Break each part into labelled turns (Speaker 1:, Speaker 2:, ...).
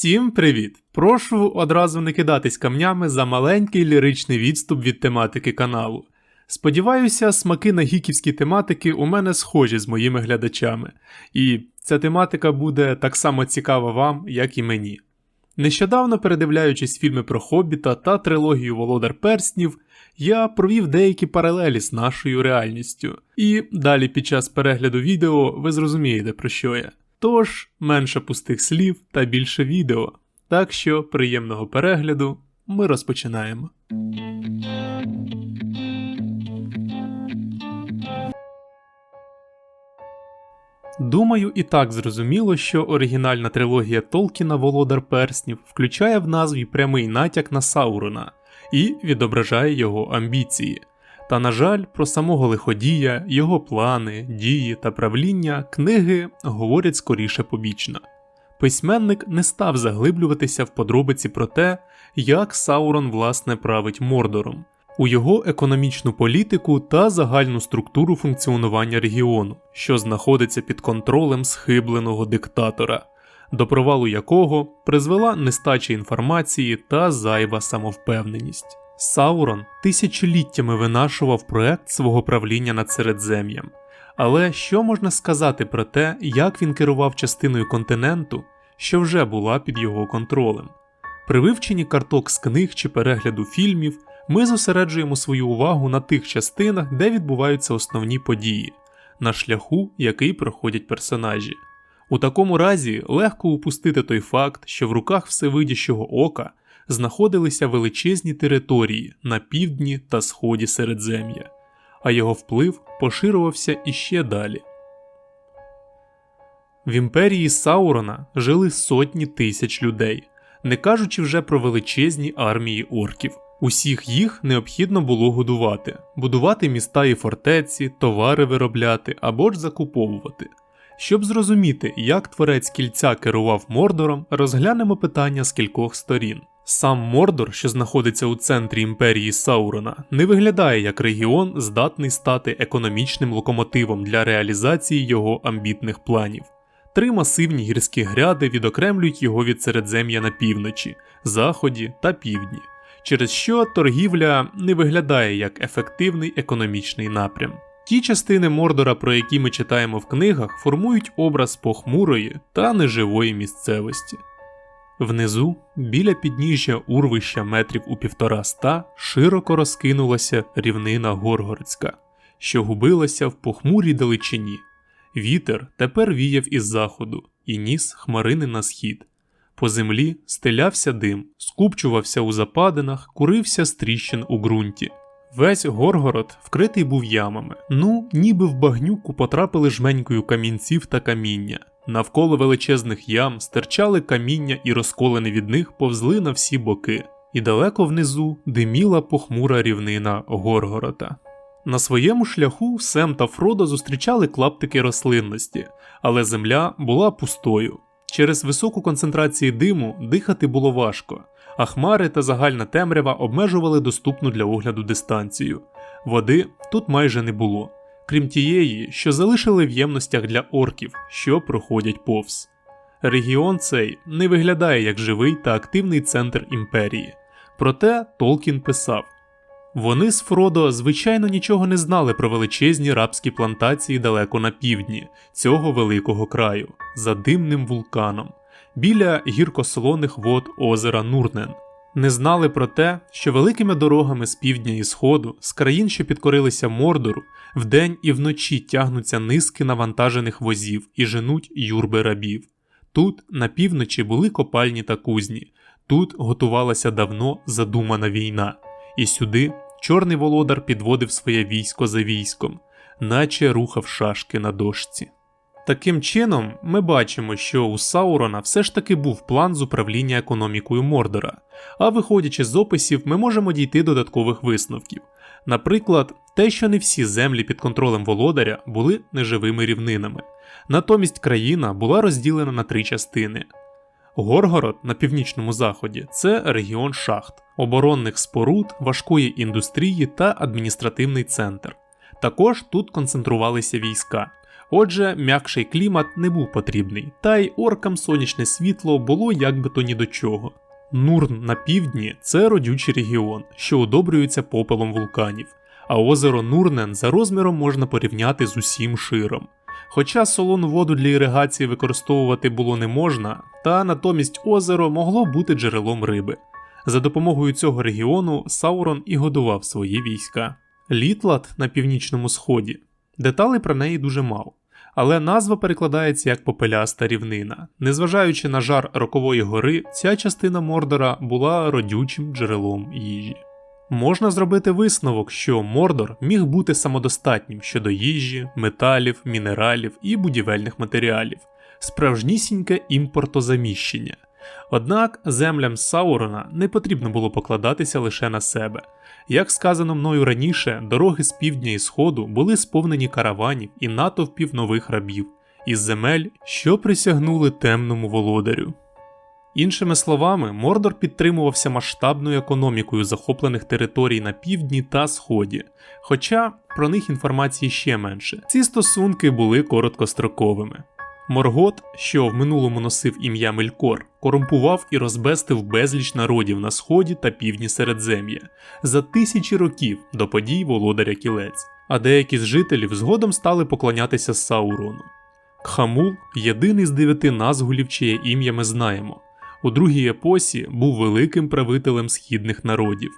Speaker 1: Всім привіт! Прошу одразу не кидатись камнями за маленький ліричний відступ від тематики каналу. Сподіваюся, смаки на гіківські тематики у мене схожі з моїми глядачами, і ця тематика буде так само цікава вам, як і мені. Нещодавно, передивляючись фільми про Хобіта та трилогію Володар Перснів, я провів деякі паралелі з нашою реальністю, і далі під час перегляду відео ви зрозумієте про що я. Тож менше пустих слів та більше відео. Так що приємного перегляду ми розпочинаємо. Думаю, і так зрозуміло, що оригінальна трилогія Толкіна Володар Перснів включає в назві прямий натяк на Саурона і відображає його амбіції. Та, на жаль, про самого лиходія, його плани, дії та правління книги говорять скоріше побічно. Письменник не став заглиблюватися в подробиці про те, як Саурон власне править Мордором, у його економічну політику та загальну структуру функціонування регіону, що знаходиться під контролем схибленого диктатора, до провалу якого призвела нестача інформації та зайва самовпевненість. Саурон тисячоліттями винашував проект свого правління над Середзем'ям. Але що можна сказати про те, як він керував частиною континенту, що вже була під його контролем? При вивченні карток з книг чи перегляду фільмів ми зосереджуємо свою увагу на тих частинах, де відбуваються основні події, на шляху, який проходять персонажі. У такому разі легко упустити той факт, що в руках всевидящого ока знаходилися величезні території на півдні та сході Середзем'я, а його вплив поширювався іще далі. В імперії Саурона жили сотні тисяч людей, не кажучи вже про величезні армії орків. Усіх їх необхідно було годувати, будувати міста і фортеці, товари виробляти або ж закуповувати. Щоб зрозуміти, як творець кільця керував Мордором, розглянемо питання з кількох сторін. Сам Мордор, що знаходиться у центрі імперії Саурона, не виглядає як регіон, здатний стати економічним локомотивом для реалізації його амбітних планів. Три масивні гірські гряди відокремлюють його від Середзем'я на півночі, заході та півдні, через що торгівля не виглядає як ефективний економічний напрям. Ті частини Мордора, про які ми читаємо в книгах, формують образ похмурої та неживої місцевості. Внизу, біля підніжжя урвища метрів у півтора ста, широко розкинулася рівнина Горгородська, що губилася в похмурій далечині. Вітер тепер віяв із заходу і ніс хмарини на схід. По землі стелявся дим, скупчувався у западинах, курився з тріщин у ґрунті. Весь Горгород вкритий був ямами, ну, ніби в багнюку потрапили жменькою камінців та каміння. Навколо величезних ям стирчали каміння і розколені від них повзли на всі боки, і далеко внизу диміла похмура рівнина Горгорода. На своєму шляху Сем та Фродо зустрічали клаптики рослинності, але земля була пустою. Через високу концентрацію диму дихати було важко, а хмари та загальна темрява обмежували доступну для огляду дистанцію. Води тут майже не було крім тієї, що залишили в ємностях для орків, що проходять повз. Регіон цей не виглядає як живий та активний центр імперії. Проте Толкін писав вони з Фродо, звичайно, нічого не знали про величезні рабські плантації далеко на півдні цього великого краю, за димним вулканом, біля гіркосолоних вод озера Нурнен. Не знали про те, що великими дорогами з півдня і сходу, з країн, що підкорилися Мордору, вдень і вночі тягнуться низки навантажених возів і женуть юрби рабів. Тут, на півночі, були копальні та кузні, тут готувалася давно задумана війна, і сюди чорний володар підводив своє військо за військом, наче рухав шашки на дошці. Таким чином, ми бачимо, що у Саурона все ж таки був план з управління економікою Мордора, а виходячи з описів, ми можемо дійти додаткових висновків. Наприклад, те, що не всі землі під контролем володаря були неживими рівнинами, натомість країна була розділена на три частини. Горгород на північному заході це регіон шахт, оборонних споруд, важкої індустрії та адміністративний центр. Також тут концентрувалися війська. Отже, м'якший клімат не був потрібний, та й оркам сонячне світло було як би то ні до чого. Нурн на півдні це родючий регіон, що одобрюється попелом вулканів, а озеро Нурнен за розміром можна порівняти з усім широм. Хоча солону воду для іригації використовувати було не можна, та натомість озеро могло бути джерелом риби. За допомогою цього регіону Саурон і годував свої війська. Літлат на північному сході. Деталей про неї дуже мало, але назва перекладається як попеляста рівнина. Незважаючи на жар рокової гори, ця частина Мордора була родючим джерелом їжі. Можна зробити висновок, що Мордор міг бути самодостатнім щодо їжі, металів, мінералів і будівельних матеріалів, справжнісіньке імпортозаміщення. Однак землям Саурона не потрібно було покладатися лише на себе. Як сказано мною раніше, дороги з півдня і сходу були сповнені караванів і натовпів нових рабів із земель, що присягнули темному володарю. Іншими словами, Мордор підтримувався масштабною економікою захоплених територій на півдні та сході, хоча про них інформації ще менше. Ці стосунки були короткостроковими. Моргот, що в минулому носив ім'я Мелькор, корумпував і розбестив безліч народів на сході та півдні Середзем'я за тисячі років до подій володаря кілець, а деякі з жителів згодом стали поклонятися Саурону. Кхамул єдиний з дев'яти назгулів, чиє ім'я ми знаємо. У другій епосі був великим правителем східних народів.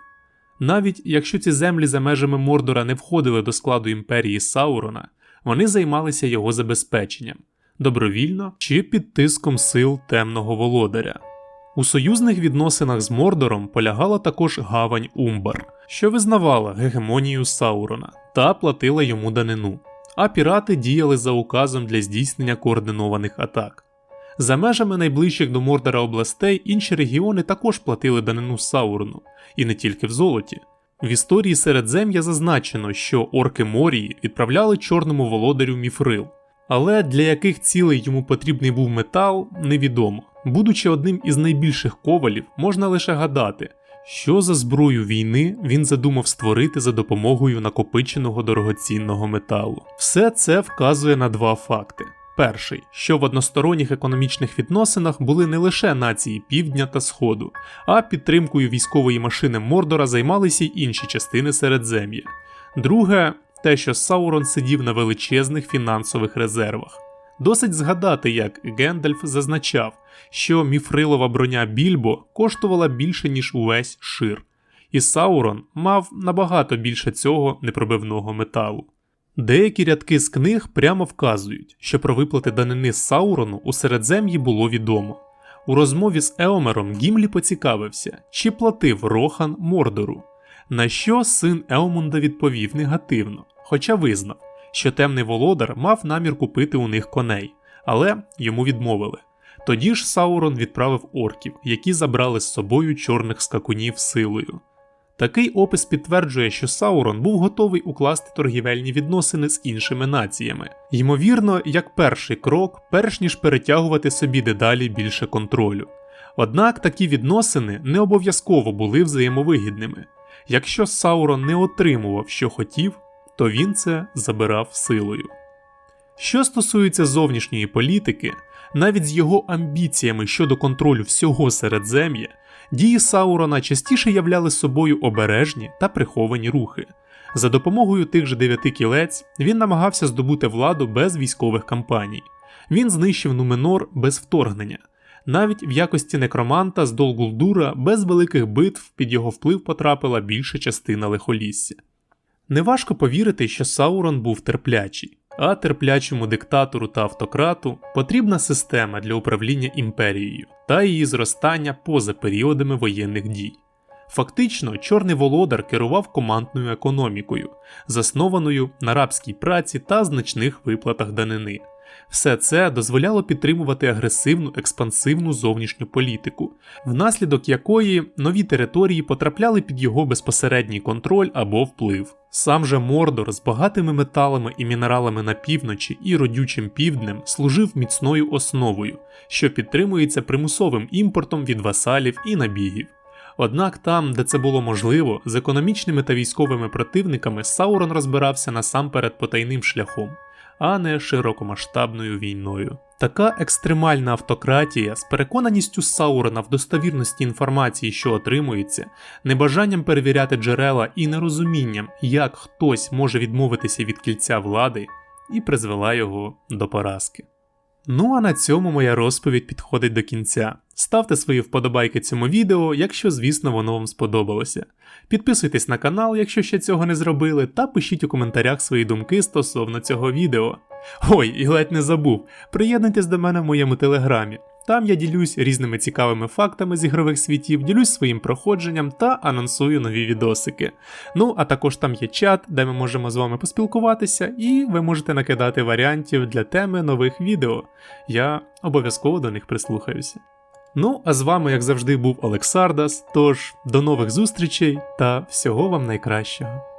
Speaker 1: Навіть якщо ці землі за межами Мордора не входили до складу імперії Саурона, вони займалися його забезпеченням добровільно чи під тиском сил темного володаря. У союзних відносинах з Мордором полягала також гавань Умбар, що визнавала гегемонію Саурона та платила йому данину, а пірати діяли за указом для здійснення координованих атак. За межами найближчих до Мордора областей інші регіони також платили данину Саурону, і не тільки в золоті. В історії Середзем'я зазначено, що орки Морії відправляли чорному володарю Міфрил, але для яких цілей йому потрібний був метал, невідомо. Будучи одним із найбільших ковалів, можна лише гадати, що за зброю війни він задумав створити за допомогою накопиченого дорогоцінного металу. Все це вказує на два факти. Перший, що в односторонніх економічних відносинах були не лише нації Півдня та Сходу, а підтримкою військової машини Мордора займалися й інші частини Середзем'я. Друге, те, що Саурон сидів на величезних фінансових резервах. Досить згадати, як Гендальф зазначав, що міфрилова броня Більбо коштувала більше, ніж увесь шир, і Саурон мав набагато більше цього непробивного металу. Деякі рядки з книг прямо вказують, що про виплати данини Саурону у Середзем'ї було відомо. У розмові з Еомером Гімлі поцікавився, чи платив Рохан Мордору, на що син Еомунда відповів негативно, хоча визнав, що темний володар мав намір купити у них коней, але йому відмовили. Тоді ж Саурон відправив орків, які забрали з собою чорних скакунів силою. Такий опис підтверджує, що Саурон був готовий укласти торгівельні відносини з іншими націями, ймовірно, як перший крок, перш ніж перетягувати собі дедалі більше контролю. Однак такі відносини не обов'язково були взаємовигідними. Якщо Саурон не отримував, що хотів, то він це забирав силою. Що стосується зовнішньої політики, навіть з його амбіціями щодо контролю всього середзем'я, дії Саурона частіше являли собою обережні та приховані рухи. За допомогою тих же дев'яти кілець він намагався здобути владу без військових кампаній. Він знищив Нуменор без вторгнення. Навіть в якості некроманта з Долгулдура без великих битв під його вплив потрапила більша частина лихолісся. Неважко повірити, що Саурон був терплячий, а терплячому диктатору та автократу потрібна система для управління імперією та її зростання поза періодами воєнних дій. Фактично, Чорний Володар керував командною економікою, заснованою на рабській праці та значних виплатах данини. Все це дозволяло підтримувати агресивну експансивну зовнішню політику, внаслідок якої нові території потрапляли під його безпосередній контроль або вплив. Сам же Мордор з багатими металами і мінералами на півночі і родючим півднем служив міцною основою, що підтримується примусовим імпортом від васалів і набігів. Однак там, де це було можливо, з економічними та військовими противниками Саурон розбирався насамперед потайним шляхом а не широкомасштабною війною. Така екстремальна автократія з переконаністю Саурона в достовірності інформації, що отримується, небажанням перевіряти джерела і нерозумінням, як хтось може відмовитися від кільця влади, і призвела його до поразки. Ну а на цьому моя розповідь підходить до кінця. Ставте свої вподобайки цьому відео, якщо, звісно, воно вам сподобалося. Підписуйтесь на канал, якщо ще цього не зробили, та пишіть у коментарях свої думки стосовно цього відео. Ой, і ледь не забув, приєднуйтесь до мене в моєму телеграмі. Там я ділюсь різними цікавими фактами з ігрових світів, ділюсь своїм проходженням та анонсую нові відосики. Ну, а також там є чат, де ми можемо з вами поспілкуватися, і ви можете накидати варіантів для теми нових відео. Я обов'язково до них прислухаюся. Ну, а з вами, як завжди, був Олексардас. Тож до нових зустрічей та всього вам найкращого.